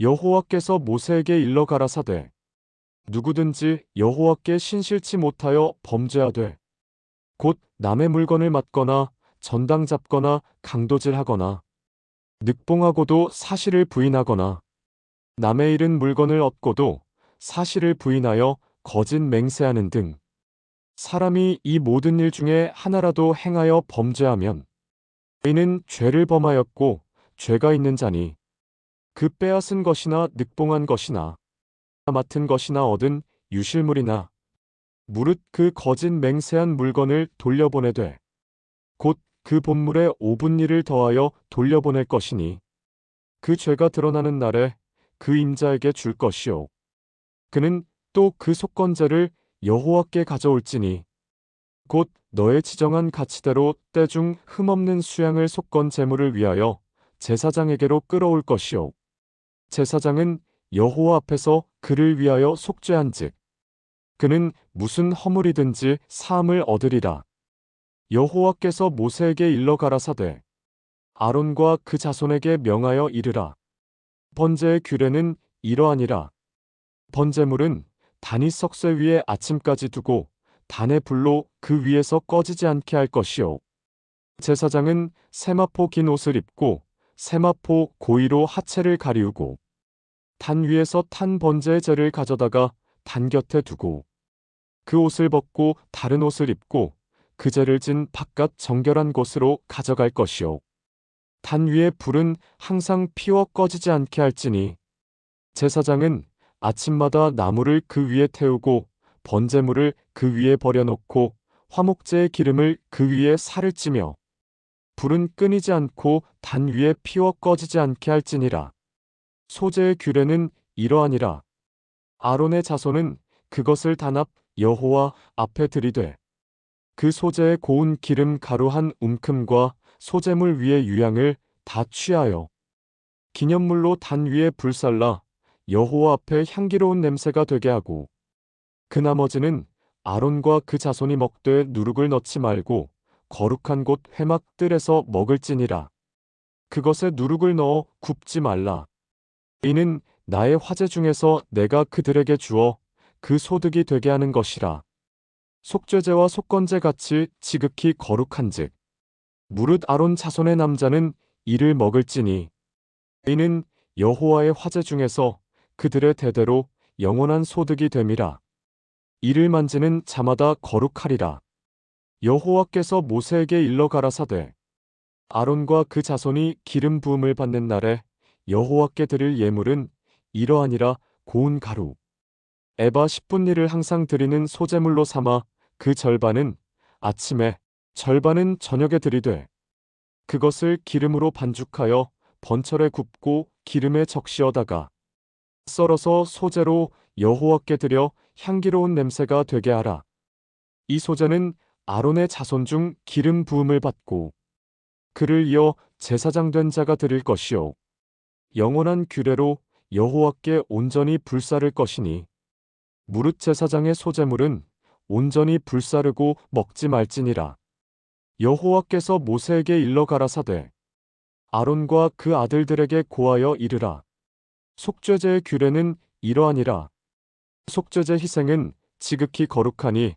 여호와께서 모세에게 일러 가라사대 누구든지 여호와께 신실치 못하여 범죄하되 곧 남의 물건을 맞거나 전당 잡거나 강도질하거나 늑봉하고도 사실을 부인하거나 남의 잃은 물건을 얻고도 사실을 부인하여 거짓 맹세하는 등 사람이 이 모든 일 중에 하나라도 행하여 범죄하면 이는 죄를 범하였고 죄가 있는 자니 그 빼앗은 것이나 늑봉한 것이나 맡은 것이나 얻은 유실물이나 무릇 그 거짓 맹세한 물건을 돌려보내되 곧 그 본물에 5분 일을 더하여 돌려보낼 것이니 그 죄가 드러나는 날에 그 임자에게 줄 것이요. 그는 또 그 속건제를 여호와께 가져올지니 곧 너의 지정한 가치대로 때중 흠없는 수양을 속건 제물을 위하여 제사장에게로 끌어올 것이요 제사장은 여호와 앞에서 그를 위하여 속죄한즉 그는 무슨 허물이든지 사함을 얻으리라. 여호와께서 모세에게 일러 가라사대 아론과 그 자손에게 명하여 이르라. 번제의 규례는 이러하니라. 번제물은 단이 석쇠 위에 아침까지 두고 단의 불로 그 위에서 꺼지지 않게 할 것이요. 제사장은 세마포 긴 옷을 입고 세마포 고이로 하체를 가리우고 단 위에서 탄 번제의 재를 가져다가 단 곁에 두고 그 옷을 벗고 다른 옷을 입고 그 재를 진 바깥 정결한 곳으로 가져갈 것이요. 단 위에 불은 항상 피워 꺼지지 않게 할지니 제사장은 아침마다 나무를 그 위에 태우고 번제물을 그 위에 버려놓고 화목제의 기름을 그 위에 살을 찌며 불은 끊이지 않고 단 위에 피워 꺼지지 않게 할지니라. 소제의 규례는 이러하니라. 아론의 자손은 그것을 단합 여호와 앞에 들이되 그 소제의 고운 기름 가루 한 움큼과 소제물 위에 유향을 다 취하여 기념물로 단 위에 불살라 여호와 앞에 향기로운 냄새가 되게 하고 그 나머지는 아론과 그 자손이 먹되 누룩을 넣지 말고 거룩한 곳 회막 뜰에서 먹을지니라. 그것에 누룩을 넣어 굽지 말라. 이는 나의 화제 중에서 내가 그들에게 주어 그 소득이 되게 하는 것이라. 속죄제와 속건제 같이 지극히 거룩한즉 무릇 아론 자손의 남자는 이를 먹을지니 이는 여호와의 화제 중에서 그들의 대대로 영원한 소득이 됨이라. 이를 만지는 자마다 거룩하리라. 여호와께서 모세에게 일러 가라사대 아론과 그 자손이 기름 부음을 받는 날에 여호와께 드릴 예물은 이러하니라 고운 가루 에바 10분리를 항상 드리는 소재물로 삼아 그 절반은 아침에 절반은 저녁에 드리되 그것을 기름으로 반죽하여 번철에 굽고 기름에 적시어다가 썰어서 소재로 여호와께 드려 향기로운 냄새가 되게 하라. 이 소재는 아론의 자손 중 기름 부음을 받고 그를 이어 제사장 된 자가 드릴 것이요. 영원한 규례로 여호와께 온전히 불사를 것이니 무릇 제사장의 소재물은 온전히 불사르고 먹지 말지니라. 여호와께서 모세에게 일러 가라사대 아론과 그 아들들에게 고하여 이르라. 속죄제의 규례는 이러하니라. 속죄제 희생은 지극히 거룩하니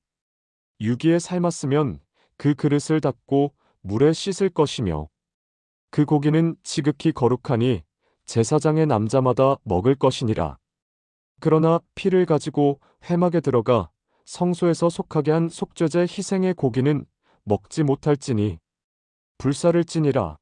유기에 삶았으면 그 그릇을 닦고 물에 씻을 것이며 그 고기는 지극히 거룩하니 제사장의 남자마다 먹을 것이니라. 그러나 피를 가지고 회막에 들어가 성소에서 속하게 한 속죄제 희생의 고기는 먹지 못할지니 불사를 찌니라.